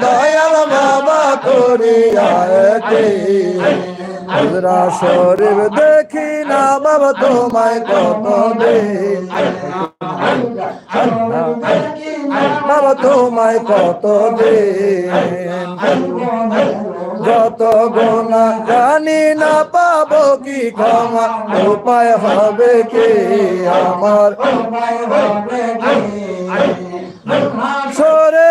দয়াল বাবা করিয়া হুজরা শরীফ দেখি না বাবা তোমায় কত বাবা তোমায় কত যত গোনা জানি না পাবো কি ক্ষমা, উপায় হবে কি আমার? সরে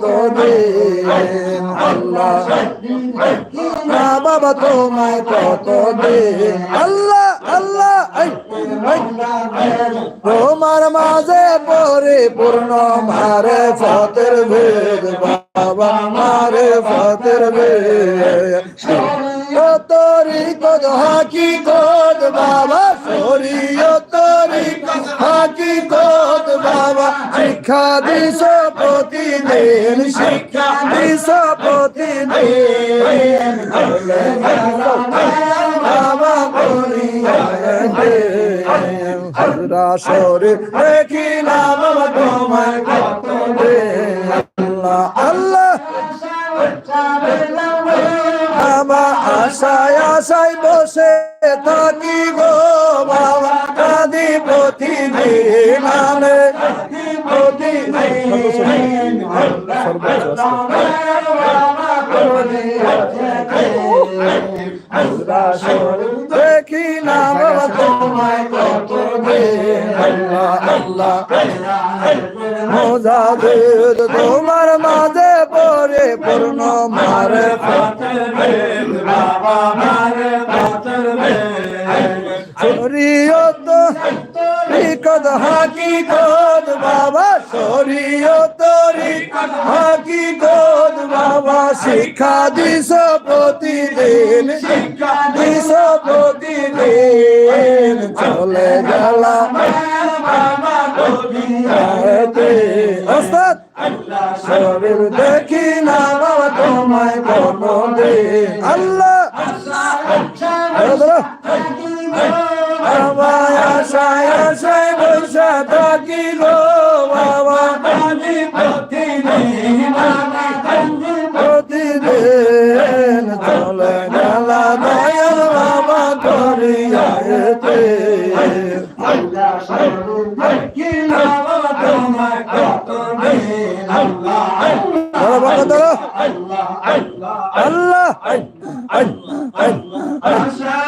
তোমায় আল্লাহ না বাবা, তোমায় কত আল্লাহ আল্লাহ। তোমার মাঝে পরিপূর্ণ মারে ফতের ভেদ বাবা মারে ফতের ভেদ তরি কদ হাকি কদ বাবা শরীয় তরি হাকি কদ বাবা, শিক্ষা দিস প্রতিদিন, শিক্ষা দিস প্রতিদিন। বাবা শরীর দেখি না বাবা তোমায় কত আল্লাহ আল্লাহ। আশায় আশায় বসে থাকি গো বাবা। কাদি প্রতিদিন আনে দেখি না বাবা তোমায় কত আল্লাহ আল্লাহ। মোজাদের তোমার মাঝে পরে পূর্ণ মারে শরীয়ত রিকত হাকিকত বাবা, শরীয়ত রিকত হাকিকত বাবা, শিক্ষা দিস শিক্ষা দিস চলে শরীর দেখি না ধরো। বাবা আশায় আশায় বসে থাকি গো বাবা প্রতিদিন চলে গেল ধরো আল্লাহ থাকি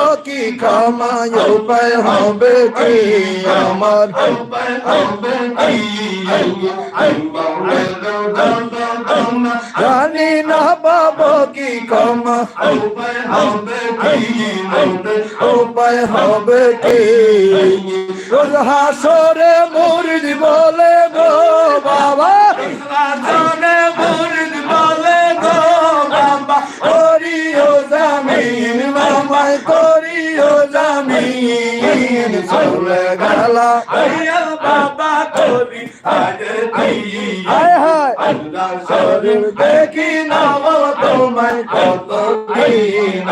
বাবা না জানি না পাবো কি ক্ষমায় উপায় হবে কি জানি না পাবো কি ক্ষমা উপায় হবে কি? রোজ হাসরে মুরিদ বলে গো বাবা। বাবা করি হায় হায়। আল্লাহ শরীর দেখি না তোমায় কত দিন।